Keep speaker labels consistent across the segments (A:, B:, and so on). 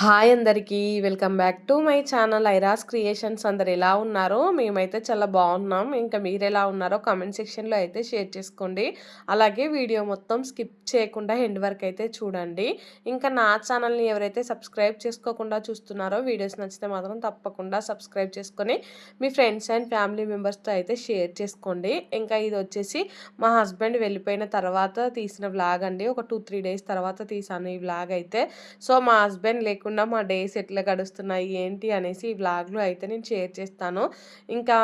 A: Hi అందరికీ welcome back to my channel Airas creations. అందరు ఎలా ఉన్నారో? మేమైతే చాలా బాగున్నాం. ఇంకా మీరు ఎలా ఉన్నారో కామెంట్ సెక్షన్లో అయితే షేర్ చేసుకోండి. అలాగే వీడియో మొత్తం స్కిప్ చేయకుండా ఎండ్ వరకు అయితే చూడండి. ఇంకా నా ఛానల్ని ఎవరైతే సబ్స్క్రైబ్ చేసుకోకుండా చూస్తున్నారో వీడియోస్ నచ్చితే మాత్రం తప్పకుండా సబ్స్క్రైబ్ చేసుకొని మీ ఫ్రెండ్స్ అండ్ ఫ్యామిలీ మెంబర్స్తో అయితే షేర్ చేసుకోండి. ఇంకా ఇది వచ్చేసి మా హస్బెండ్ వెళ్ళిపోయిన తర్వాత తీసిన వ్లాగ్ అండి. ఒక టూ త్రీ డేస్ తర్వాత తీసాను ఈ వ్లాగ్ అయితే. సో మా హస్బెండ్ లేకుండా మా డేస్ ఎట్లా గడుస్తున్నాయి ఏంటి అనేసి ఈ బ్లాగ్లో అయితే నేను షేర్ చేస్తాను. ఇంకా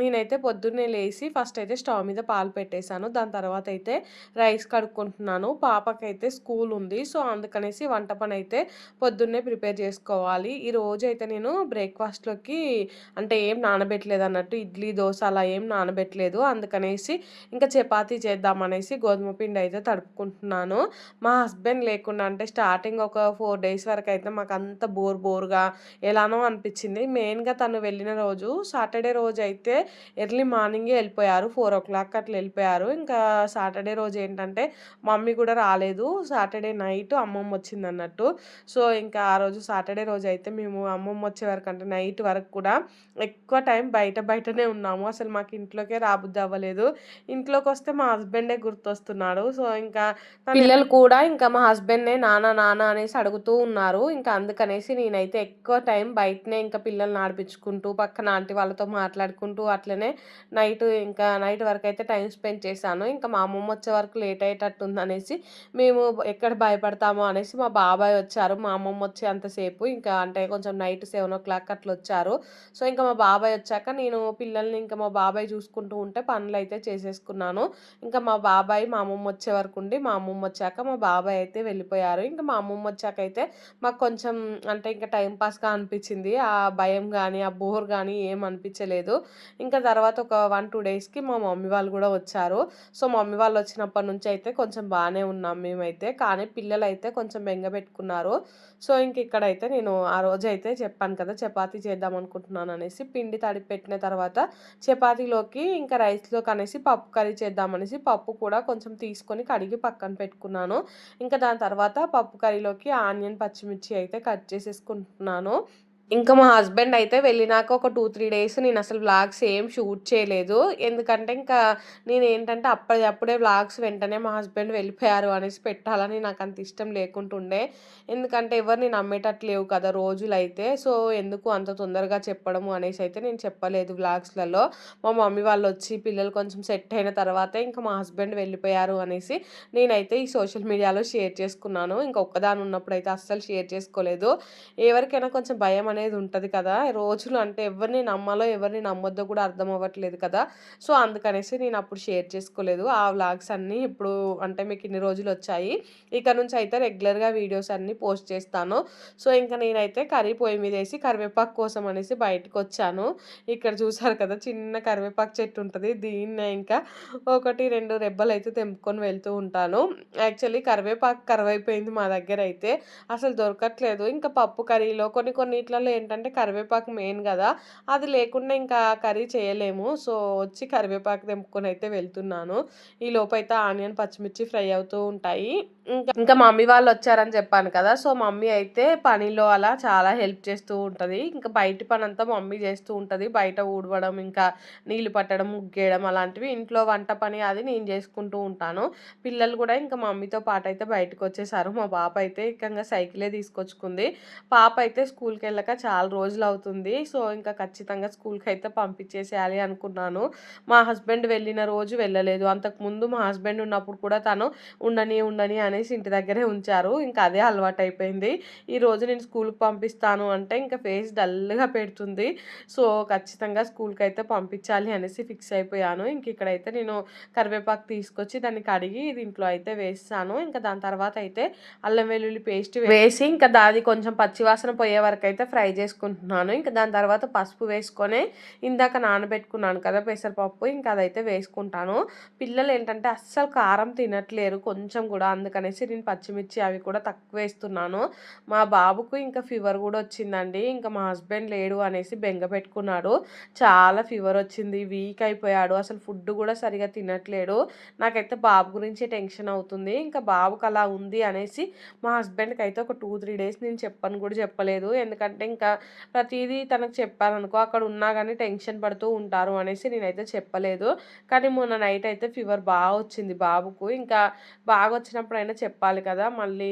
A: నేనైతే పొద్దున్నే లేచి ఫస్ట్ అయితే స్టవ్ మీద పాలు పెట్టేశాను. దాని తర్వాత అయితే రైస్ కడుక్కుంటున్నాను. పాపకైతే స్కూల్ ఉంది. సో అందుకనేసి వంట పని అయితే పొద్దున్నే ప్రిపేర్ చేసుకోవాలి. ఈ రోజు అయితే నేను బ్రేక్ఫాస్ట్లోకి అంటే ఏం నానబెట్టలేదు అన్నట్టు ఇడ్లీ దోశ అలా ఏం నానబెట్టలేదు. అందుకనేసి ఇంకా చపాతీ చేద్దామనేసి గోధుమ పిండి అయితే తడుపుకుంటున్నాను. మా హస్బెండ్ లేకుండా అంటే స్టార్టింగ్ ఒక ఫోర్ డేస్ వరకు అయితే మాకు అంత బోర్ బోర్గా ఎలానో అనిపించింది. మెయిన్గా తను వెళ్ళిన రోజు సాటర్డే రోజు అయితే ఎర్లీ మార్నింగే వెళ్ళిపోయారు. ఫోర్ ఓ క్లాక్ అట్లా వెళ్ళిపోయారు. ఇంకా సాటర్డే రోజు ఏంటంటే మమ్మీ కూడా రాలేదు. సాటర్డే నైట్ అమ్మమ్మ వచ్చింది అన్నట్టు. సో ఇంకా ఆ రోజు సాటర్డే రోజు అయితే మేము అమ్మమ్మ వచ్చే వరకు అంటే నైట్ వరకు కూడా ఎక్కువ టైం బయట బయటనే ఉన్నాము. అసలు మాకు ఇంట్లోకే రాబుద్ది అవ్వలేదు. ఇంట్లోకి వస్తే మా హస్బెండే గుర్తొస్తున్నాడు. సో ఇంకా పిల్లలు కూడా ఇంకా మా హస్బెండ్నే నాన్న నాన్న అనేసి అడుగుతూ ఉన్నారు. ఇంకా అందుకనేసి నేనైతే ఎక్కువ టైం బయటనే ఇంకా పిల్లల్ని ఆడిపించుకుంటూ పక్కన ఆంటీ వాళ్ళతో మాట్లాడుకుంటూ అట్లనే నైట్ ఇంకా నైట్ వరకు అయితే టైం స్పెండ్ చేశాను. ఇంకా మా అమ్మమ్మ వచ్చే వరకు లేట్ అయ్యేటట్టు ఉందనేసి మేము ఎక్కడ భయపడతామో అనేసి మా బాబాయ్ వచ్చారు. మా అమ్మమ్మ వచ్చే అంతసేపు ఇంకా అంటే కొంచెం నైట్ సెవెన్ ఓ క్లాక్ అట్లా వచ్చారు. సో ఇంకా మా బాబాయ్ వచ్చాక నేను పిల్లల్ని ఇంకా మా బాబాయ్ చూసుకుంటూ ఉంటే పనులు అయితే చేసేసుకున్నాను. ఇంకా మా బాబాయ్ మా అమ్మమ్మ వచ్చే వరకు ఉండి మా అమ్మమ్మ వచ్చాక మా బాబాయ్ అయితే వెళ్ళిపోయారు. ఇంకా మా అమ్మమ్మ వచ్చాక అయితే మాకు కొంచెం అంటే ఇంకా టైం పాస్గా అనిపించింది. ఆ భయం కానీ ఆ బోర్ కానీ ఏం అనిపించలేదు. ఇంకా తర్వాత ఒక వన్ టూ డేస్కి మా మమ్మీ వాళ్ళు కూడా వచ్చారు. సో మమ్మీ వాళ్ళు వచ్చినప్పటి నుంచి అయితే కొంచెం బాగానే ఉన్నాం మేమైతే. కానీ పిల్లలు అయితే కొంచెం బెంగ పెట్టుకున్నారు. సో ఇంక ఇక్కడైతే నేను ఆ రోజు అయితే చెప్పాను కదా చపాతీ చేద్దాం అనుకుంటున్నాను అనేసి పిండి తడిపి పెట్టిన తర్వాత చపాతీలోకి ఇంకా రైస్లోకి అనేసి పప్పు కర్రీ చేద్దామనేసి పప్పు కూడా కొంచెం తీసుకొని కడిగి పక్కన పెట్టుకున్నాను. ఇంకా దాని తర్వాత పప్పు కర్రీలోకి ఆనియన్ పచ్చిమిర్చి అయితే కట్ చేసేసుకుంటున్నాను. ఇంకా మా హస్బెండ్ అయితే వెళ్ళినాక ఒక టూ త్రీ డేస్ నేను అసలు వ్లాగ్స్ ఏం షూట్ చేయలేదు. ఎందుకంటే ఇంకా నేను ఏంటంటే అప్పటికప్పుడే వ్లాగ్స్ వెంటనే మా హస్బెండ్ వెళ్ళిపోయారు అనేసి పెట్టాలని నాకు అంత ఇష్టం లేకుంటుండే. ఎందుకంటే ఎవరిని నమ్మేటట్టు లేవు కదా రోజులు అయితే సో ఎందుకు అంత తొందరగా చెప్పడము అనేసి అయితే నేను చెప్పలేదు వ్లాగ్స్లలో. మా మమ్మీ వాళ్ళు వచ్చి పిల్లలు కొంచెం సెట్ అయిన తర్వాత ఇంకా మా హస్బెండ్ వెళ్ళిపోయారు అనేసి నేనైతే ఈ సోషల్ మీడియాలో షేర్ చేసుకున్నాను. ఇంకొకదాని ఒక్కదాని ఉన్నప్పుడు అయితే అస్సలు షేర్ చేసుకోలేదు. ఎవరికైనా కొంచెం భయం అనేది ఉంటుంది కదా. రోజులు అంటే ఎవరిని నమ్మాలో ఎవరిని నమ్మొద్దో కూడా అర్థం అవ్వట్లేదు కదా. సో అందుకనేసి నేను అప్పుడు షేర్ చేసుకోలేదు. ఆ వ్లాగ్స్ అన్నీ ఇప్పుడు అంటే మీకు ఇన్ని రోజులు వచ్చాయి. ఇక నుంచి అయితే రెగ్యులర్గా వీడియోస్ అన్నీ పోస్ట్ చేస్తాను. సో ఇంకా నేనైతే కర్రీ పొయ్యి మీద వేసి కరివేపాకు కోసం అనేసి బయటకు వచ్చాను. ఇక్కడ చూసారు కదా చిన్న కరివేపాకు చెట్టు ఉంటుంది. దీన్నే ఇంకా ఒకటి రెండు రెబ్బలు అయితే తెంపుకొని వెళ్తూ ఉంటాను. యాక్చువల్లీ కరివేపాకు కరువైపోయింది మా దగ్గర అయితే. అసలు దొరకట్లేదు. ఇంకా పప్పు కర్రీలో కొన్ని కొన్ని ఇట్లా కొన్నిట్లలో ఏంటంటే కరివేపాకు మెయిన్ కదా. అది లేకుండా ఇంకా కర్రీ చేయలేము. సో వచ్చి కరివేపాకు తెంపుకొని అయితే వెళ్తున్నాను. ఈ లోపైతే ఆనియన్ పచ్చిమిర్చి ఫ్రై అవుతూ ఉంటాయి. ఇంకా ఇంకా మమ్మీ వాళ్ళు వచ్చారని చెప్పాను కదా సో మమ్మీ అయితే పనిలో అలా చాలా హెల్ప్ చేస్తూ ఉంటుంది. ఇంకా బయట పని అంతా మమ్మీ చేస్తూ ఉంటుంది. బయట ఊడవడం ఇంకా నీళ్ళు పట్టడం ముగ్గేయడం అలాంటివి ఇంట్లో వంట పని అది నేను చేసుకుంటూ ఉంటాను. పిల్లలు కూడా ఇంకా మమ్మీతో పాటు అయితే బయటకు వచ్చేసారు. మా పాప అయితే ఇంకా సైకిలే తీసుకొచ్చుకుంది. పాప అయితే స్కూల్కి వెళ్ళక చాలా రోజులు అవుతుంది. సో ఇంకా ఖచ్చితంగా స్కూల్కి అయితే పంపించేసేయాలి అనుకున్నాను. మా హస్బెండ్ వెళ్ళిన రోజు వెళ్ళలేదు. అంతకుముందు మా హస్బెండ్ ఉన్నప్పుడు కూడా తను ఉండని ఉండని అని అనేసి ఇంటి దగ్గరే ఉంచారు. ఇంకా అదే అలవాటు అయిపోయింది ఈరోజు నేను స్కూల్కి పంపిస్తాను అంటే ఇంకా ఫేస్ డల్గా పెడుతుంది. సో ఖచ్చితంగా స్కూల్కి అయితే పంపించాలి అనేసి ఫిక్స్ అయిపోయాను. ఇంక ఇక్కడైతే నేను కరివేపాకు తీసుకొచ్చి దాన్ని కడిగి దీంట్లో అయితే వేస్తాను. ఇంకా దాని తర్వాత అయితే అల్లం వెల్లుల్లి పేస్ట్ వేసి ఇంకా దాది కొంచెం పచ్చివాసన పోయే వరకు అయితే ఫ్రై చేసుకుంటున్నాను. ఇంకా దాని తర్వాత పసుపు వేసుకొని ఇందాక నానబెట్టుకున్నాను కదా పెసరపప్పు ఇంకా అదైతే వేసుకుంటాను. పిల్లలు ఏంటంటే అస్సలు కారం తినట్లేరు కొంచెం కూడా. అందుకని అనేసి నేను పచ్చిమిర్చి అవి కూడా తక్కువ వేస్తున్నాను. మా బాబుకు ఇంకా ఫీవర్ కూడా వచ్చిందండి. ఇంకా మా హస్బెండ్ లేడు అనేసి బెంగ పెట్టుకున్నాడు. చాలా ఫీవర్ వచ్చింది. వీక్ అయిపోయాడు. అసలు ఫుడ్ కూడా సరిగా తినట్లేడు. నాకైతే బాబు గురించి టెన్షన్ అవుతుంది. ఇంకా బాబుకి అలా ఉంది అనేసి మా హస్బెండ్కి అయితే ఒక టూ త్రీ డేస్ నేను చెప్పను కూడా చెప్పలేదు. ఎందుకంటే ఇంకా ప్రతిదీ తనకు చెప్పాలనుకో అక్కడ ఉన్నా కానీ టెన్షన్ పడుతూ ఉంటారు అనేసి నేనైతే చెప్పలేదు. కానీ మొన్న నైట్ అయితే ఫీవర్ బాగా వచ్చింది బాబుకు. ఇంకా బాగా వచ్చినప్పుడైనా చెప్పాలి కదా. మళ్ళీ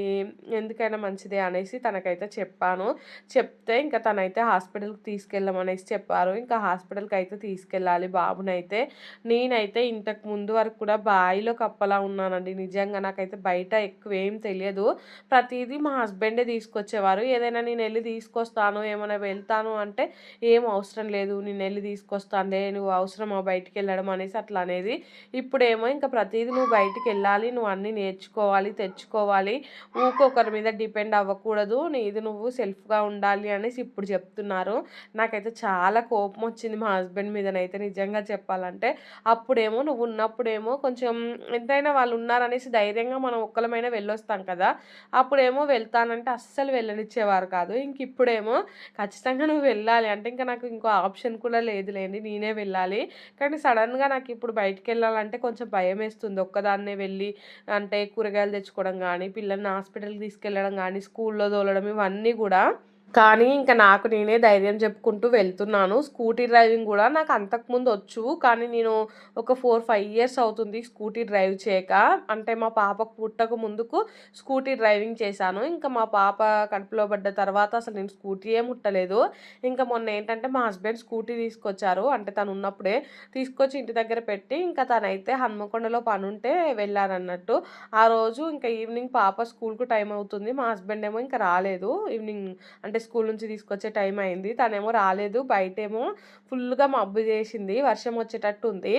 A: ఎందుకైనా మంచిదే అనేసి తనకైతే చెప్పాను. చెప్తే ఇంకా తనైతే హాస్పిటల్కి తీసుకెళ్ళమనేసి చెప్పారు. ఇంకా హాస్పిటల్కి అయితే తీసుకెళ్ళాలి బాబునైతే. నేనైతే ఇంతకు ముందు వరకు కూడా బాయిలో కప్పలా ఉన్నానండి. నిజంగా నాకైతే బయట ఎక్కువ ఏం తెలియదు. ప్రతిదీ మా హస్బెండే తీసుకొచ్చేవారు. ఏదైనా నేను వెళ్ళి తీసుకొస్తాను ఏమైనా వెళ్తాను అంటే ఏం అవసరం లేదు. నేను వెళ్ళి తీసుకొస్తానులే నువ్వు అవసరమా బయటికి వెళ్ళడం అనేసి అట్లా అనేది. ఇప్పుడేమో ఇంకా ప్రతిదీ నువ్వు బయటికి వెళ్ళాలి. నువ్వు అన్నీ నేర్చుకోవాలి. తెచ్చుకోవాలి. ఊకొకరి మీద డిపెండ్ అవ్వకూడదు. నీది నువ్వు సెల్ఫ్గా ఉండాలి అనేసి ఇప్పుడు చెప్తున్నారు. నాకైతే చాలా కోపం వచ్చింది మా హస్బెండ్ మీదనైతే నిజంగా చెప్పాలంటే. అప్పుడేమో నువ్వు ఉన్నప్పుడేమో కొంచెం ఎంతైనా వాళ్ళు ఉన్నారనేసి ధైర్యంగా మనం ఒక్కలమైనా వెళ్ళొస్తాం కదా. అప్పుడేమో వెళ్తానంటే అస్సలు వెళ్ళనిచ్చేవారు కాదు. ఇంక ఇప్పుడేమో ఖచ్చితంగా నువ్వు వెళ్ళాలి. అంటే ఇంకా నాకు ఇంకో ఆప్షన్ కూడా లేదులేండి. నేనే వెళ్ళాలి. కానీ సడన్గా నాకు ఇప్పుడు బయటికి వెళ్ళాలంటే కొంచెం భయం వేస్తుంది ఒక్కదాన్నే వెళ్ళి అంటే కూరగాయలు తెచ్చుకోవడం కానీ పిల్లల్ని హాస్పిటల్కి తీసుకెళ్ళడం కానీ స్కూల్లో తోలడం ఇవన్నీ కూడా కానీ ఇంకా నాకు నేనే ధైర్యం చెప్పుకుంటూ వెళ్తున్నాను. స్కూటీ డ్రైవింగ్ కూడా నాకు అంతకుముందు వచ్చు. కానీ నేను ఒక ఫోర్ ఫైవ్ ఇయర్స్ అవుతుంది స్కూటీ డ్రైవ్ చేయక. అంటే మా పాపకు పుట్టక ముందుకు స్కూటీ డ్రైవింగ్ చేశాను. ఇంకా మా పాప కడుపులో పడ్డ తర్వాత అసలు నేను స్కూటీయే ముట్టలేదు. ఇంకా మొన్న ఏంటంటే మా హస్బెండ్ స్కూటీ తీసుకొచ్చారు. అంటే తను ఉన్నప్పుడే తీసుకొచ్చి ఇంటి దగ్గర పెట్టి ఇంకా తనైతే హన్మకొండలో పని ఉంటే వెళ్ళారన్నట్టు. ఆ రోజు ఇంకా ఈవినింగ్ పాప స్కూల్కు టైం అవుతుంది. మా హస్బెండ్ ఏమో ఇంకా రాలేదు. ఈవినింగ్ అంటే స్కూల్ నుంచి తీసుకొచ్చే టైం అయింది. తనేమో రాలేదు. బయటేమో ఫుల్గా మబ్బు చేసింది. వర్షం వచ్చేటట్టు ఉంది.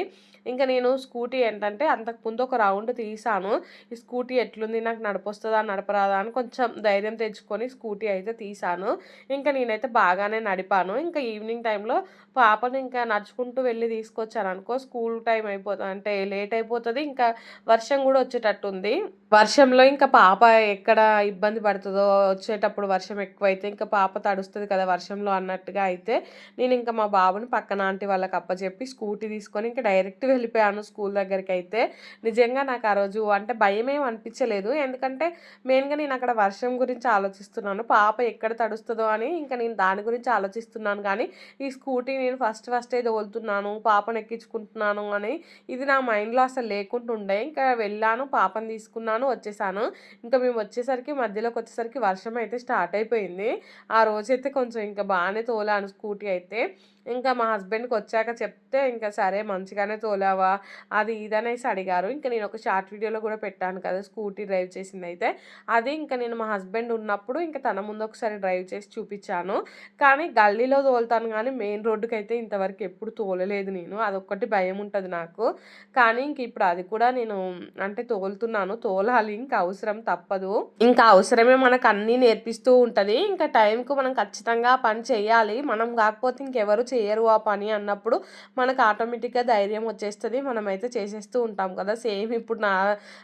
A: ఇంకా నేను స్కూటీ ఏంటంటే అంతకుముందు ఒక రౌండ్ తీసాను. ఈ స్కూటీ ఎట్లుంది? నాకు నడపొస్తుందా? నడపరాదా? అని కొంచెం ధైర్యం తెచ్చుకొని స్కూటీ అయితే తీసాను. ఇంకా నేనైతే బాగానే నడిపాను. ఇంకా ఈవినింగ్ టైంలో పాపను ఇంకా నడుచుకుంటూ వెళ్ళి తీసుకొచ్చాను అనుకో స్కూల్ టైం అయిపోతుంది అంటే లేట్ అయిపోతుంది. ఇంకా వర్షం కూడా వచ్చేటట్టుంది వర్షంలో ఇంకా పాప ఎక్కడ ఇబ్బంది పడుతుందో వచ్చేటప్పుడు వర్షం ఎక్కువైతే ఇంకా పాప తడుస్తుంది కదా వర్షంలో అన్నట్టుగా అయితే నేను ఇంకా మా బాబుని పక్కన ఆంటీ వాళ్ళకి అప్పచెప్పి స్కూటీ తీసుకొని ఇంకా డైరెక్ట్ వెళ్ళిపోయాను స్కూల్ దగ్గరికి అయితే. నిజంగా నాకు ఆ రోజు అంటే భయం ఏం అనిపించలేదు. ఎందుకంటే మెయిన్గా నేను అక్కడ వర్షం గురించి ఆలోచిస్తున్నాను. పాప ఎక్కడ తడుస్తుందో అని ఇంకా నేను దాని గురించి ఆలోచిస్తున్నాను. కానీ ఈ స్కూటీ నేను ఫస్ట్ ఫస్టే తోలుతున్నాను. పాపను ఎక్కించుకుంటున్నాను అని ఇది నా మైండ్లో అసలు లేకుండా ఉండే. ఇంకా వెళ్ళాను పాపను తీసుకున్నాను వచ్చేసాను. ఇంకా మేము వచ్చేసరికి మధ్యలోకి వచ్చేసరికి వర్షం అయితే స్టార్ట్ అయిపోయింది. ఆ రోజైతే కొంచెం ఇంకా బాగానే తోలాను స్కూటీ అయితే. ఇంకా మా హస్బెండ్కి వచ్చాక చెప్తే ఇంకా సరే మంచిగానే తోలావా అది ఇదనేసి అడిగారు. ఇంకా నేను ఒక షార్ట్ వీడియోలో కూడా పెట్టాను కదా స్కూటీ డ్రైవ్ చేసింది అయితే. అది ఇంకా నేను మా హస్బెండ్ ఉన్నప్పుడు ఇంకా తన ముందు ఒకసారి డ్రైవ్ చేసి చూపించాను. కానీ గల్లీలో తోలుతాను కానీ మెయిన్ రోడ్డుకి అయితే ఇంతవరకు ఎప్పుడు తోలలేదు నేను. అదొక్కటి భయం ఉంటుంది నాకు. కానీ ఇంక ఇప్పుడు అది కూడా నేను అంటే తోలుతున్నాను. తోలాలి ఇంకా అవసరం తప్పదు. ఇంకా అవసరమే మనకు అన్నీ నేర్పిస్తూ ఉంటుంది. ఇంకా టైంకు మనం ఖచ్చితంగా పని చేయాలి. మనం కాకపోతే ఇంకెవరు చేయరు ఆ పని అన్నప్పుడు మనకు ఆటోమేటిక్గా ధైర్యం వచ్చేస్తుంది. మనమైతే చేసేస్తూ ఉంటాం కదా. సేమ్ ఇప్పుడు నా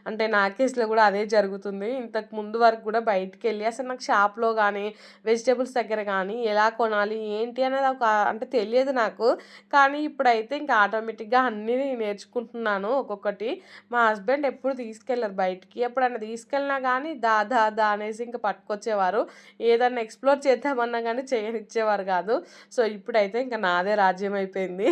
A: అంటే నా కేసులో కూడా అదే జరుగుతుంది. ఇంతకు ముందు వరకు కూడా బయటికి వెళ్ళి అసలు నాకు షాప్లో కానీ వెజిటేబుల్స్ దగ్గర కానీ ఎలా కొనాలి ఏంటి అనేది ఒక అంటే తెలియదు నాకు. కానీ ఇప్పుడైతే ఇంకా ఆటోమేటిక్గా అన్నీ నేర్చుకుంటున్నాను ఒక్కొక్కటి. మా హస్బెండ్ ఎప్పుడు తీసుకెళ్ళరు బయటికి. ఎప్పుడైనా తీసుకెళ్ళినా కానీ దా దా దా అనేసి ఇంకా పట్టుకొచ్చేవారు. ఏదన్నా ఎక్స్ప్లోర్ చేద్దామన్నా కానీ చేయనిచ్చేవారు కాదు. సో ఇప్పుడైతే ఇంకా నాదే రాజ్యం అయిపోయింది.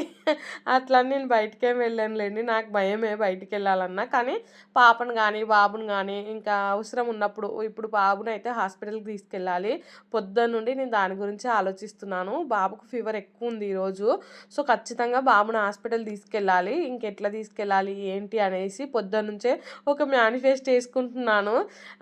A: అట్లా నేను బయటికేం వెళ్ళానులేండి. నాకు భయమే బయటికి వెళ్ళాలన్నా కానీ పాపను కానీ బాబుని కానీ ఇంకా అవసరం ఉన్నప్పుడు ఇప్పుడు బాబుని అయితే హాస్పిటల్కి తీసుకెళ్ళాలి. పొద్దున్న నుండి నేను దాని గురించి ఆలోచిస్తున్నాను. బాబుకు ఫీవర్ ఎక్కువ ఉంది ఈరోజు. సో ఖచ్చితంగా బాబుని హాస్పిటల్ తీసుకెళ్ళాలి. ఇంకెట్లా తీసుకెళ్ళాలి ఏంటి అనేసి పొద్దున్న నుంచే ఒక మేనిఫెస్ట్ చేసుకుంటున్నాను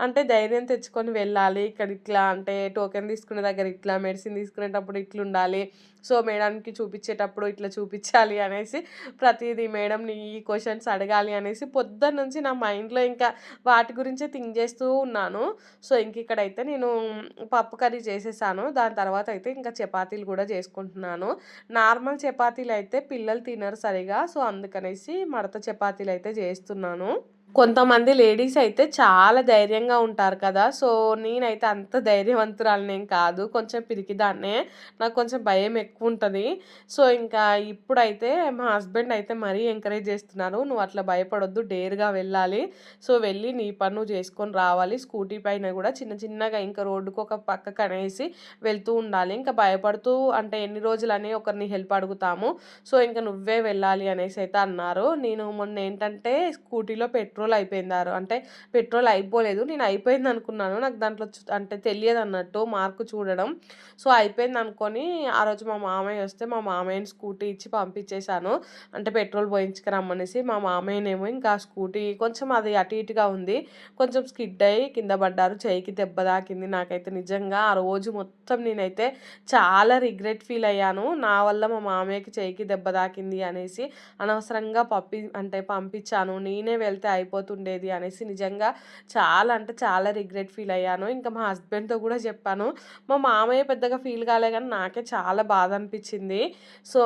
A: అంటే ధైర్యం తెచ్చుకొని వెళ్ళాలి. ఇక్కడ ఇట్లా అంటే టోకెన్ తీసుకునే దగ్గర ఇట్లా మెడిసిన్ తీసుకునేటప్పుడు ఇట్లా ఉండాలి సో మేడంకి చూపించేటప్పుడు ఇట్లా చూపించాలి అనేసి ప్రతిదీ మేడంని ఈ క్వశ్చన్స్ అడగాలి అనేసి పొద్దున్న నుంచి నా మైండ్లో ఇంకా వాటి గురించే థింక్ చేస్తూ ఉన్నాను. సో ఇంక ఇక్కడైతే నేను పప్పు కర్రీ చేసేసాను. దాని తర్వాత అయితే ఇంకా చపాతీలు కూడా చేసుకుంటున్నాను. నార్మల్ చపాతీలు అయితే పిల్లలు తినరు సరిగా. సో అందుకనేసి మడత చపాతీలు అయితే చేస్తున్నాను. కొంతమంది లేడీస్ అయితే చాలా ధైర్యంగా ఉంటారు కదా! సో, నేనైతే అంత ధైర్యవంతురాలనేం కాదు. కొంచెం పిరికిదాన్నే. నాకు కొంచెం భయం ఎక్కువ ఉంటుంది సో, ఇంకా ఇప్పుడైతే మా హస్బెండ్ అయితే మరీ ఎంకరేజ్ చేస్తున్నారు. "నువ్వు అట్లా భయపడొద్దు. డేర్‌గా వెళ్ళాలి. సో, వెళ్ళి నీ పన్ను చేసుకొని రావాలి. స్కూటీ పైన కూడా చిన్న చిన్నగా ఇంకా రోడ్డుకు ఒక పక్కకనేసి వెళ్తూ ఉండాలి. ఇంకా భయపడుతూ అంటే ఎన్ని రోజులని ఒకరిని హెల్ప్ అడుగుతాము. సో, ఇంకా నువ్వే వెళ్ళాలి" అనేసి అయితే అన్నారు. నేను మొన్న ఏంటంటే స్కూటీలో పెట్రోల్ పెట్రోల్ అయిపోయిందారు. అంటే పెట్రోల్ అయిపోలేదు. నేను అయిపోయింది అనుకున్నాను నాకు దాంట్లో అంటే తెలియదు అన్నట్టు మార్క్ చూడడం. సో, అయిపోయింది అనుకొని ఆ రోజు మా మామయ్య వస్తే మా మామయ్యని స్కూటీ ఇచ్చి పంపించేశాను. అంటే పెట్రోల్ పోయించుకురమ్మనేసి. మా మామయ్యనేమో ఇంకా ఆ స్కూటీ కొంచెం అది అటు ఇటుగా ఉంది. కొంచెం స్కిడ్ అయ్యి కింద పడ్డారు. చెయ్యికి దెబ్బ తాకింది. నాకైతే నిజంగా ఆ రోజు మొత్తం నేనైతే చాలా రిగ్రెట్ ఫీల్ అయ్యాను. నా వల్ల మా మామయ్యకి చెయ్యికి దెబ్బ తాకింది అనేసి అనవసరంగా పంపి అంటే పంపించాను. నేనే వెళ్తే అయిపోతుండేది అనేసి నిజంగా చాలా అంటే చాలా రిగ్రెట్ ఫీల్ అయ్యాను. ఇంకా మా హస్బెండ్‌తో కూడా చెప్పాను. మా మామయ్య పెద్దగా ఫీల్ కాలే కానీ నాకే చాలా బాధ అనిపించింది. సో,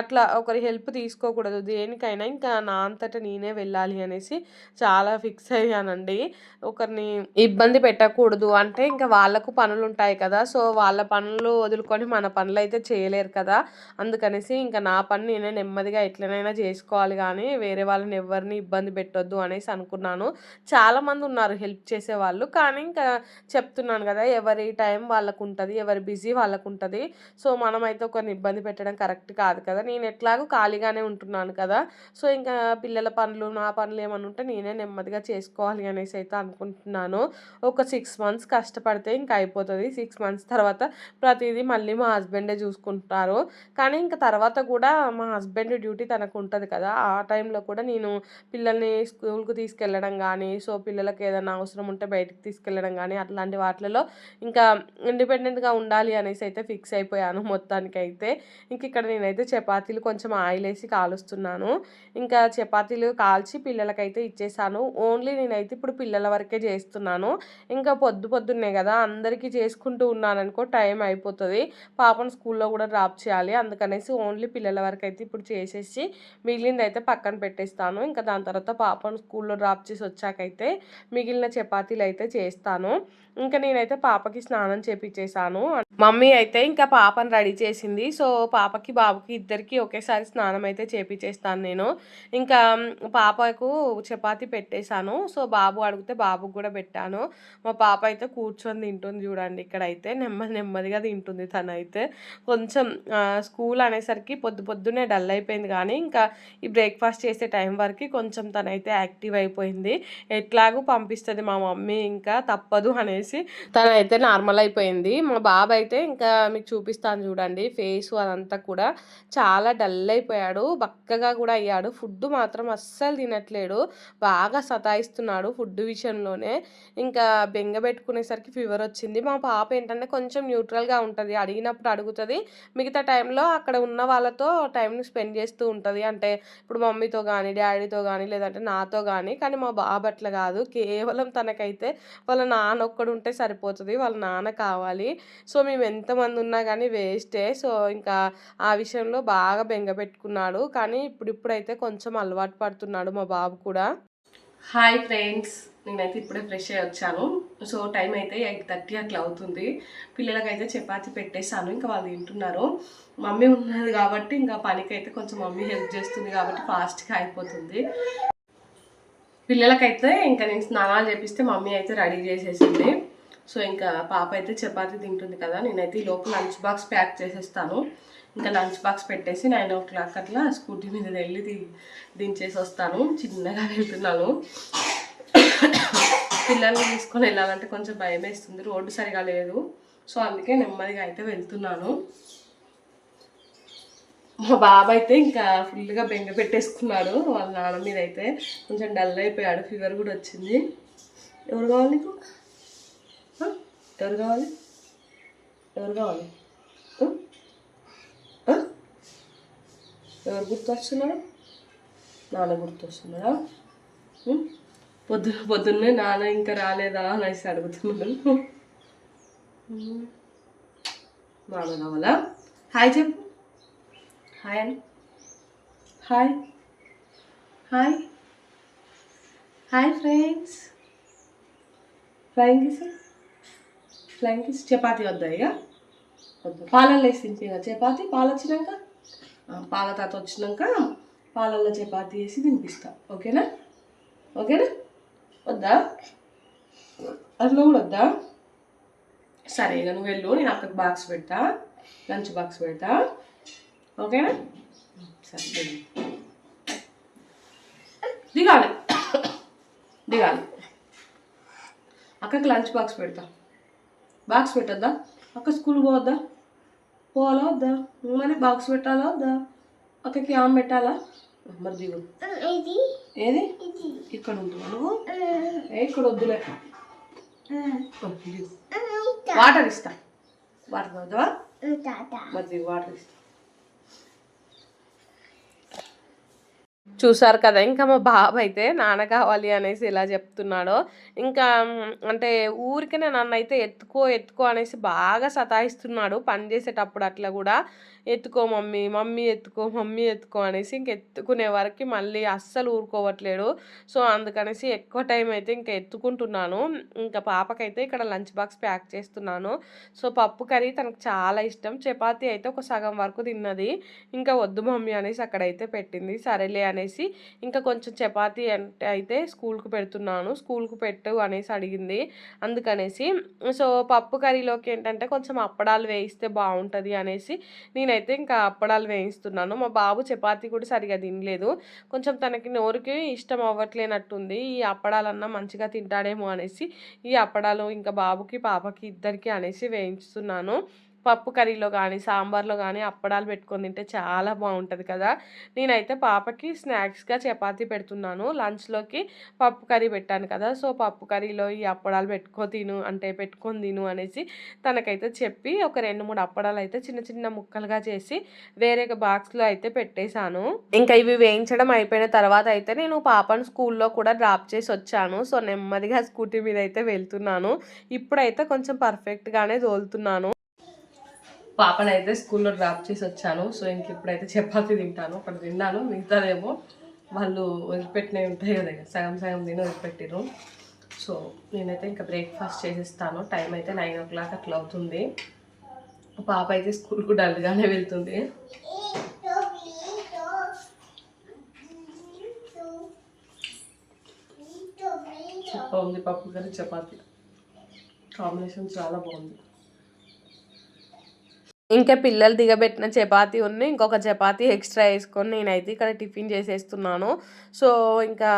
A: అట్లా ఒకరి హెల్ప్ తీసుకోకూడదు. దేనికైనా ఇంకా నా అంతట నేనే వెళ్ళాలి అనేసి చాలా ఫిక్స్ అయ్యానండి. ఒకరిని ఇబ్బంది పెట్టకూడదు. అంటే ఇంకా వాళ్ళకు పనులుంటాయి కదా! సో, వాళ్ళ పనులు వదులుకొని మన పనులు అయితే చేయలేరు కదా! అందుకనేసి ఇంకా నా పని నేనే నెమ్మదిగా ఎట్లనైనా చేసుకోవాలి కానీ వేరే వాళ్ళని ఎవ్వరిని ఇబ్బంది పెట్టొద్దు అనేసి అనుకున్నాను. చాలామంది ఉన్నారు హెల్ప్ చేసేవాళ్ళు. కానీ ఇంకా చెప్తున్నాను కదా! ఎవరి టైం వాళ్ళకు ఉంటుంది ఎవరి బిజీ వాళ్ళకు ఉంటుంది సో, మనమైతే ఒకరిని ఇబ్బంది పెట్టడం కరెక్ట్ కాదు కదా! నేను ఎట్లాగో ఖాళీగానే ఉంటున్నాను కదా! సో, ఇంకా పిల్లల పనులు, నా పనులు ఏమన్నా ఉంటే నేనే నెమ్మదిగా చేసుకోవాలి అనేసి అయితే అనుకుంటున్నాను. ఒక సిక్స్ మంత్స్ కష్టపడితే ఇంక అయిపోతుంది సిక్స్ మంత్స్ తర్వాత ప్రతిదీ మళ్ళీ మా హస్బెండే చూసుకుంటారు. కానీ ఇంకా తర్వాత కూడా మా హస్బెండ్ డ్యూటీ తనకు ఉంటుంది కదా! ఆ టైంలో కూడా నేను పిల్లల్ని స్కూల్‌కి తీసుకెళ్ళడం కానీ సో, పిల్లలకి ఏదైనా అవసరం ఉంటే బయటికి తీసుకెళ్ళడం కానీ అట్లాంటి వాటిలలో ఇంకా ఇండిపెండెంట్‌గా ఉండాలి అనేసి అయితే ఫిక్స్ అయిపోయాను మొత్తానికైతే. ఇంక ఇక్కడ నేనైతే చపాతీలు కొంచెం ఆయిల్ వేసి కాలుస్తున్నాను. ఇంకా చపాతీలు కాల్చి పిల్లలకైతే ఇచ్చేసాను. ఓన్లీ నేనైతే ఇప్పుడు పిల్లల వరకే చేస్తున్నాను. ఇంకా పొద్దు పొద్దున్నే కదా! అందరికీ చేసుకుంటూ ఉన్నాననుకో టైం అయిపోతుంది పాపను స్కూల్‌లో కూడా డ్రాప్ చేయాలి. అందుకనేసి ఓన్లీ పిల్లల వరకు అయితే ఇప్పుడు చేసేసి మిగిలిందైతే పక్కన పెట్టేస్తాను. ఇంకా దాని తర్వాత పాపను స్కూల్‌లో డ్రాప్ చేసి వచ్చాకైతే మిగిలిన చపాతీలు అయితే చేస్తాను. ఇంకా నేనైతే పాపకి స్నానం చేపించేసాను మమ్మీ అయితే ఇంకా పాపని రెడీ చేసింది. సో, పాపకి, బాబుకి ఇద్దరికీ ఒకేసారి స్నానం అయితే చేపించేస్తాను నేను. ఇంకా పాపకు చపాతి పెట్టేశాను సో, బాబు అడిగితే బాబుకి కూడా పెట్టాను. మా పాప అయితే కూర్చొని తింటుంది చూడండి ఇక్కడైతే. నెమ్మది నెమ్మదిగా తింటుంది తనైతే. కొంచెం స్కూల్ అనేసరికి పొద్దు పొద్దున్నే డల్ అయిపోయింది కానీ ఇంకా ఈ బ్రేక్‌ఫాస్ట్ చేసే టైం వరకు కొంచెం తనైతే యాక్టివ్ అయిపోయింది. ఎట్లాగో పంపిస్తుంది మా మమ్మీ ఇంకా తప్పదు అనేసి తనైతే నార్మల్ అయిపోయింది. మా బాబు అయితే ఇంకా మీకు చూపిస్తాను చూడండి ఫేస్ అదంతా కూడా చాలా డల్ అయిపోయాడు. బక్కగా కూడా అయ్యాడు. ఫుడ్ మాత్రం అస్సలు తినట్లేడు. బాగా సతాయిస్తున్నాడు ఫుడ్ విషయంలోనే. ఇంకా బెంగ పెట్టుకునేసరికి ఫీవర్ వచ్చింది. మా పాప ఏంటంటే కొంచెం న్యూట్రల్‌గా ఉంటుంది అడిగినప్పుడు అడుగుతుంది మిగతా టైంలో అక్కడ ఉన్న వాళ్ళతో టైంని స్పెండ్ చేస్తూ ఉంటుంది అంటే ఇప్పుడు మమ్మీతో కానీ డాడీతో కానీ లేదంటే నాతో గానీ. కానీ మా బాబు అట్లా కాదు. కేవలం తనకైతే వాళ్ళ నాన్న ఒక్కడు ఉంటే సరిపోతుంది వాళ్ళ నాన్న కావాలి. సో, మేము ఎంతమంది ఉన్నా కానీ వేస్టే. సో, ఇంకా ఆ విషయంలో బాగా బెంగ పెట్టుకున్నాడు. కానీ ఇప్పుడిప్పుడైతే కొంచెం అలవాటు పడుతున్నాడు మా బాబు కూడా. Hi friends. నేనైతే ఇప్పుడే ఫ్రెష్ అయ్యి వచ్చాను. సో, టైం అయితే 8:30 అట్లా అవుతుంది. పిల్లలకైతే చపాతి పెట్టేశాను ఇంకా వాళ్ళు తింటున్నారు. మమ్మీ ఉన్నది కాబట్టి ఇంకా పనికైతే కొంచెం మమ్మీ హెల్ప్ చేస్తుంది కాబట్టి ఫాస్ట్‌గా అయిపోతుంది. పిల్లలకైతే ఇంకా నేను స్నానాలు చేపిస్తే మమ్మీ అయితే రెడీ చేసేసింది. సో, ఇంకా పాప అయితే చపాతి తింటుంది కదా! నేనైతే ఈ లోపు లంచ్ బాక్స్ ప్యాక్ చేసేస్తాను. ఇంకా లంచ్ బాక్స్ పెట్టేసి 9:00 అట్లా స్కూటీ మీద వెళ్ళి దించేసి వస్తాను. చిన్నగా వెళ్తున్నాను. పిల్లల్ని తీసుకొని వెళ్ళాలంటే కొంచెం భయమేస్తుంది. రోడ్డు సరిగా లేదు. సో, అందుకే నెమ్మదిగా అయితే వెళ్తున్నాను. మా బాబు అయితే ఇంకా ఫుల్‌గా బెంగ పెట్టేసుకున్నాడు. వాళ్ళ నాన్న మీద అయితే కొంచెం డల్ అయిపోయాడు. ఫీవర్ కూడా వచ్చింది. ఎవరు కావాలి నీకు? ఎవరు కావాలి? ఎవరు కావాలి? ఎవరు గుర్తొస్తున్నాడు నాన్న గుర్తొస్తున్నాడా? వస్తున్నాడా పొద్దున పొద్దున్నే నాన్న ఇంకా రాలేదా అనేసి అడుగుతున్నాడు. నాన్న కావాలా? హాయ్ చెప్పు. హాయ్ అను. Hi. Hi. Hi friends. Flying kiss. Flying kiss. Chapati వద్దా ఇక? వద్దు. పాలల్లో వేసి తినిపి చపాతి? పాలు వచ్చినాక? పాల తాత వచ్చినాక పాలల్లో చపాతి వేసి తినిపిస్తా. ఓకేనా? ఓకేనా? వద్దా? అట్లా కూడా వద్దా? సరే ఇక నువ్వు వెళ్ళు నేను అక్కడికి బాక్స్ పెడతా. లంచ్ బాక్స్ పెడతా. ఓకేనా? సరే. దిగాలి. దిగాలి. అక్కకి లంచ్ బాక్స్ పెడతా. బాక్స్ పెట్టద్దా? అక్క స్కూల్ పోవద్దా? పోవాలా వద్దా? మరి బాక్స్ పెట్టాలా వద్దా? అక్కకి ఆమె పెట్టాలా? మరి దిగు. ఏది? ఇక్కడ ఉంటున్నా నువ్వు? ఏ ఇక్కడ వద్దులే. వాటర్ ఇస్తా. వాటర్ వద్దా మరి దిగు వాటర్ ఇస్తా. చూసారు కదా ఇంకా మా బాబు అయితే నాన్న కావాలి అనేసి ఇలా చెప్తున్నాడు ఇంకా అంటే ఊరికనే నన్ను అయితే ఎత్తుకో ఎత్తుకో అనేసి బాగా సతాయిస్తున్నాడు. పని చేసేటప్పుడు అట్లా కూడా ఎత్తుకో మమ్మీ మమ్మీ ఎత్తుకో మమ్మీ ఎత్తుకో అనేసి ఇంక ఎత్తుకునే వరకు మళ్ళీ అస్సలు ఊరుకోవట్లేడు సో అందుకనేసి ఎక్కువ టైం అయితే ఇంకా ఎత్తుకుంటున్నాను. ఇంకా పాపకైతే ఇక్కడ లంచ్ బాక్స్ ప్యాక్ చేస్తున్నాను. సో పప్పు కర్రీ తనకు చాలా ఇష్టం. చపాతీ అయితే ఒక సగం వరకు తిన్నది. ఇంకా వద్దు మమ్మీ అనేసి అక్కడైతే పెట్టింది. సరేలే అని అనేసి ఇంకా కొంచెం చపాతీ అంటే అయితే స్కూల్కి పెడుతున్నాను. స్కూల్కి పెట్టు అనేసి అడిగింది. అందుకనేసి సో పప్పు కర్రీలోకి ఏంటంటే కొంచెం అప్పడాలు వేయిస్తే బాగుంటుంది అనేసి నేనైతే ఇంకా అప్పడాలు వేయిస్తున్నాను. మా బాబు చపాతీ కూడా సరిగా తినలేదు. కొంచెం తనకి నోరుకి ఇష్టం అవ్వట్లేనట్టుంది. ఈ అప్పడాలన్నా మంచిగా తింటాడేమో అనేసి ఈ అప్పడాలు ఇంకా బాబుకి పాపకి ఇద్దరికి అనేసి వేయించుతున్నాను పప్పు కర్రీలో కానీ సాంబార్లో కానీ అప్పడాలు పెట్టుకొని తింటే చాలా బాగుంటుంది కదా. నేనైతే పాపకి స్నాక్స్గా చపాతీ పెడుతున్నాను. లంచ్లోకి పప్పు కర్రీ పెట్టాను కదా. సో పప్పు కర్రీలో ఈ అప్పడాలు పెట్టుకో తిను అంటే పెట్టుకొని తిను అనేసి తనకైతే చెప్పి ఒక రెండు మూడు అప్పడాలు అయితే చిన్న చిన్న ముక్కలుగా చేసి వేరే బాక్స్లో అయితే పెట్టేశాను. ఇంకా ఇవి వేయించడం అయిపోయిన తర్వాత అయితే నేను పాపను స్కూల్లో కూడా డ్రాప్ చేసి వచ్చాను. సో నెమ్మదిగా స్కూటీ మీద అయితే వెళ్తున్నాను. ఇప్పుడైతే కొంచెం పర్ఫెక్ట్గానే తోలుతున్నాను. పాపను అయితే స్కూల్లో డ్రాప్ చేసి వచ్చాను. సో ఇంక ఇప్పుడైతే చపాతీ తింటాను. ఒకటి తిన్నాను. మిగతాదేమో వాళ్ళు వదిలిపెట్టినవి ఉంటాయి కదా సగం సగం తిని వదిలిపెట్టిరు సో నేనైతే ఇంకా బ్రేక్ఫాస్ట్ చేసేస్తాను. టైం అయితే నైన్ ఓ క్లాక్ అట్లా అవుతుంది. పాప అయితే స్కూల్కు డల్గానే వెళ్తుంది. బాగుంది పప్పు కర్రీ చపాతీ. కాంబినేషన్ చాలా బాగుంది. ఇంకా పిల్లలు దిగబెట్టిన చపాతీ ఉంది ఇంకొక చపాతీ ఎక్స్ట్రా వేసుకొని నేనైతే ఇక్కడ టిఫిన్ చేసేస్తున్నాను. సో ఇంకా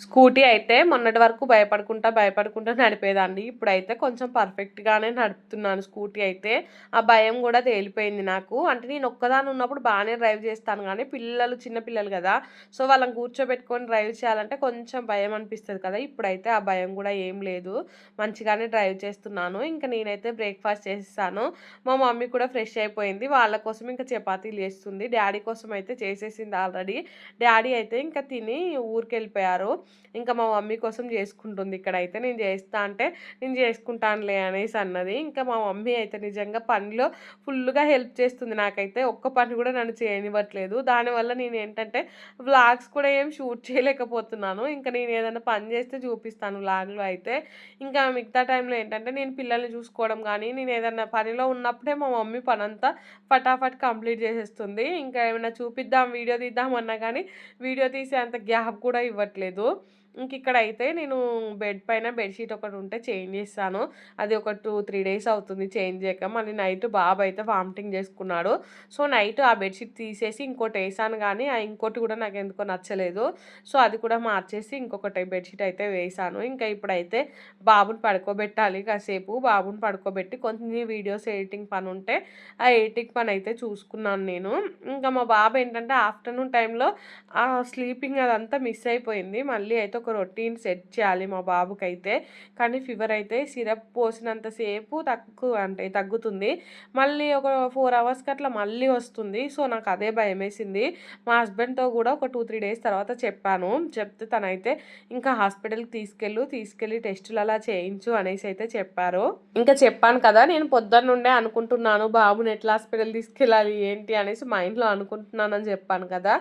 A: స్కూటీ అయితే మొన్నటి వరకు భయపడుకుంటా భయపడుకుంటా నడిపేదాన్ని. ఇప్పుడైతే కొంచెం పర్ఫెక్ట్గానే నడుపుతున్నాను స్కూటీ అయితే. ఆ భయం కూడా తేలిపోయింది నాకు. అంటే నేను ఒక్కదాని ఉన్నప్పుడు బాగానే డ్రైవ్ చేస్తాను కానీ పిల్లలు చిన్న పిల్లలు కదా సో వాళ్ళని కూర్చోబెట్టుకొని డ్రైవ్ చేయాలంటే కొంచెం భయం అనిపిస్తుంది కదా. ఇప్పుడైతే ఆ భయం కూడా ఏం లేదు. మంచిగానే డ్రైవ్ చేస్తున్నాను. ఇంకా నేనైతే బ్రేక్ఫాస్ట్ చేసేసాను. మా మమ్మీ కూడా ఫ్రెష్ అయిపోయింది. వాళ్ళ కోసం ఇంకా చపాతీలు చేస్తుంది. డాడీ కోసం అయితే చేసేసింది ఆల్రెడీ. డాడీ అయితే ఇంకా తిని ఊరికి వెళ్ళిపోయారు ఇంకా మా మమ్మీ కోసం చేసుకుంటుంది. ఇక్కడైతే నేను చేస్తా అంటే నేను చేసుకుంటానులే అనేసి అన్నది. ఇంకా మా మమ్మీ అయితే నిజంగా పనిలో ఫుల్గా హెల్ప్ చేస్తుంది. నాకైతే ఒక్క పని కూడా నన్ను చేయనివ్వట్లేదు. దానివల్ల నేను ఏంటంటే వ్లాగ్స్ కూడా ఏం షూట్ చేయలేకపోతున్నాను. ఇంకా నేను ఏదైనా పని చేస్తే చూపిస్తాను వ్లాగ్లో అయితే. ఇంకా మిగతా టైంలో ఏంటంటే నేను పిల్లల్ని చూసుకోవడం కానీ నేను ఏదైనా పనిలో ఉన్నప్పుడే మా మమ్మీ పని అంతా ఫటాఫట్ కంప్లీట్ చేసేస్తుంది. ఇంకా ఏమైనా చూపిద్దాం వీడియో తీద్దాం అన్నా కానీ వీడియో తీసే అంత గ్యాప్ కూడా ఇవ్వట్లేదు. ఇంక ఇక్కడ అయితే నేను బెడ్ పైన బెడ్షీట్ ఒకటి ఉంటే చేంజ్ చేస్తాను. అది ఒక టూ త్రీ డేస్ అవుతుంది చేంజ్ చేయక. మళ్ళీ నైట్ బాబు అయితే వామిటింగ్ చేసుకున్నాడు. సో నైట్ ఆ బెడ్షీట్ తీసేసి ఇంకోటి వేసాను కానీ ఆ ఇంకోటి కూడా నాకు ఎందుకో నచ్చలేదు. సో అది కూడా మార్చేసి ఇంకొకటి బెడ్షీట్ అయితే వేసాను. ఇంకా ఇప్పుడైతే బాబుని పడుకోబెట్టాలి కాసేపు. బాబుని పడుకోబెట్టి కొన్ని వీడియోస్ ఎడిటింగ్ పని ఉంటే ఆ ఎడిటింగ్ పని అయితే చూసుకున్నాను నేను. ఇంకా మా బాబు ఏంటంటే ఆఫ్టర్నూన్ టైంలో ఆ స్లీపింగ్ అదంతా మిస్ అయిపోయింది. మళ్ళీ అయితే ఒక రొటీన్ సెట్ చేయాలి మా బాబుకి అయితే కానీ ఫీవర్ అయితే సిరప్ పోసినంతసేపు తక్కువ అంటే తగ్గుతుంది. మళ్ళీ ఒక ఫోర్ అవర్స్కి అట్లా మళ్ళీ వస్తుంది. సో నాకు అదే భయం వేసింది మా హస్బెండ్తో కూడా ఒక టూ త్రీ డేస్ తర్వాత చెప్పాను. చెప్తే తనైతే ఇంకా హాస్పిటల్కి తీసుకెళ్ళు తీసుకెళ్ళి టెస్టులు అలా చేయించు అనేసి అయితే చెప్పారు. ఇంకా చెప్పాను కదా నేను పొద్దున్నుండే అనుకుంటున్నాను బాబుని ఎట్లా హాస్పిటల్ తీసుకెళ్ళాలి ఏంటి? అనేసి మా ఇంట్లో అనుకుంటున్నానని చెప్పాను కదా.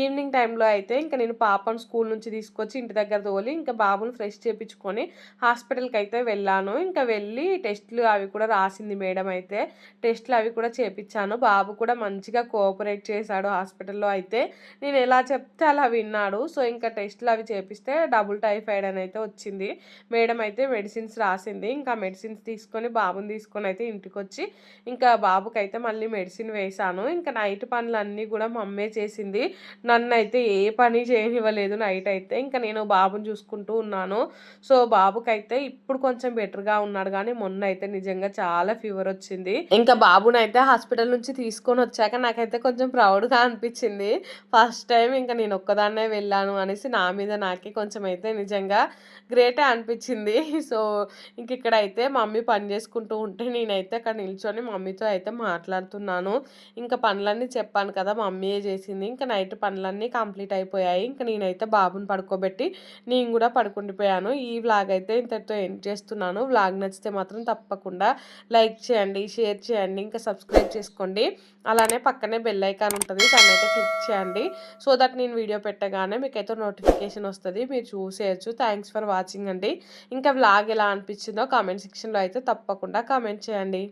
A: ఈవినింగ్ టైంలో అయితే ఇంకా నేను పాపను స్కూల్ నుంచి తీసుకొచ్చి ఇంటి దగ్గర దగ్గర తోలి ఇంకా బాబుని ఫ్రెష్ చేయించుకొని హాస్పిటల్కి అయితే వెళ్ళాను. ఇంకా వెళ్ళి టెస్ట్లు అవి కూడా రాసింది మేడం అయితే. టెస్ట్లు అవి కూడా చేపించాను. బాబు కూడా మంచిగా కోఆపరేట్ చేశాడు హాస్పిటల్లో అయితే. నేను ఎలా చెప్తే అలా విన్నాడు. సో ఇంకా టెస్ట్లు అవి చేపిస్తే డబుల్ టైఫాయిడ్ అని అయితే వచ్చింది. మేడం అయితే మెడిసిన్స్ రాసింది. ఇంకా మెడిసిన్స్ తీసుకొని బాబుని తీసుకొని అయితే ఇంటికి వచ్చి ఇంకా బాబుకి అయితే మళ్ళీ మెడిసిన్ వేశాను. ఇంకా నైట్ పనులన్నీ కూడా మమ్మే చేసింది. నన్ను అయితే ఏ పని చేయనివ్వలేదు నైట్ అయితే. ఇంకా నేను బాబుని చూసుకుంటూ ఉన్నాను. సో బాబుకైతే ఇప్పుడు కొంచెం బెటర్గా ఉన్నాడు. కానీ మొన్న అయితే నిజంగా చాలా ఫీవర్ వచ్చింది. ఇంకా బాబుని అయితే హాస్పిటల్ నుంచి తీసుకొని వచ్చాక నాకైతే కొంచెం ప్రౌడ్గా అనిపించింది. ఫస్ట్ టైం ఇంకా నేను ఒక్కదాన్నే వెళ్ళాను అనేసి నా మీద నాకే కొంచెం అయితే నిజంగా గ్రేటే అనిపించింది. సో ఇంక ఇక్కడ అయితే మమ్మీ పని చేసుకుంటూ ఉంటే నేనైతే అక్కడ నిల్చొని మమ్మీతో అయితే మాట్లాడుతున్నాను. ఇంకా పనులన్నీ చెప్పాను కదా మమ్మీయే చేసింది. ఇంకా నైట్ పనులన్నీ కంప్లీట్ అయిపోయాయి. ఇంకా నేనైతే బాబుని పడుకోబెట్టి నేను కూడా పడుకుండిపోయాను. ఈ వ్లాగ్ అయితే ఇంతటితో ఎండ్ చేస్తున్నాను. వ్లాగ్ నచ్చితే మాత్రం తప్పకుండా లైక్ చేయండి షేర్ చేయండి ఇంకా సబ్స్క్రైబ్ చేసుకోండి. అలానే పక్కనే బెల్ ఐకాన్ ఉంటుంది దాన్ని అయితే క్లిక్ చేయండి. సో దట్ నేను వీడియో పెట్టగానే మీకైతే నోటిఫికేషన్ వస్తుంది. మీరు చూసేయచ్చు. థ్యాంక్స్ ఫర్ వాచింగ్ అండి. ఇంకా వ్లాగ్ ఎలా అనిపించిందో కామెంట్ సెక్షన్లో అయితే తప్పకుండా కామెంట్ చేయండి.